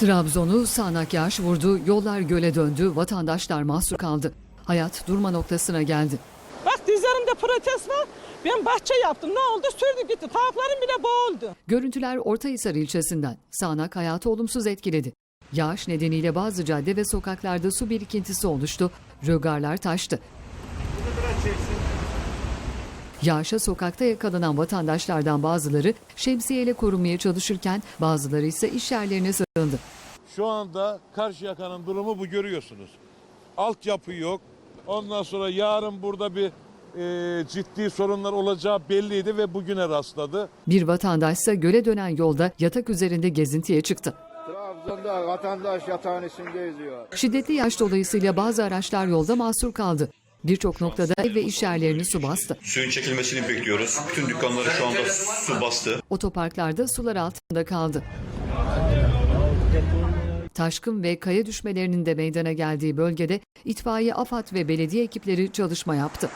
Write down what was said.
Trabzon'u sağanak yağış vurdu, yollar göle döndü, vatandaşlar mahsur kaldı. Hayat durma noktasına geldi. Bak dizlerimde protez var. Ben bahçe yaptım. Ne oldu? Sürdü gitti. Tavuklarım bile boğuldu. Görüntüler Ortahisar ilçesinden. Sağanak hayatı olumsuz etkiledi. Yağış nedeniyle bazı cadde ve sokaklarda su birikintisi oluştu, rögarlar taştı. Yağışa sokakta yakalanan vatandaşlardan bazıları şemsiyeyle korunmaya çalışırken bazıları ise iş yerlerine sığındı. Şu anda Karşıyaka'nın durumu bu görüyorsunuz. Altyapı yok. Ondan sonra yarın burada bir e, ciddi sorunlar olacağı belliydi ve bugüne rastladı. Bir vatandaşsa göle dönen yolda yatak üzerinde gezintiye çıktı. Trabzon'da vatandaş yatağhanesinde yüzüyor. Şiddetli yağış dolayısıyla bazı araçlar yolda mahsur kaldı. Birçok noktada ev ve iş yerlerini su bastı. Suyun çekilmesini bekliyoruz. Bütün dükkanları şu anda su bastı. Otoparklarda sular altında kaldı. Taşkın ve kaya düşmelerinin de meydana geldiği bölgede itfaiye, AFAD ve belediye ekipleri çalışma yaptı.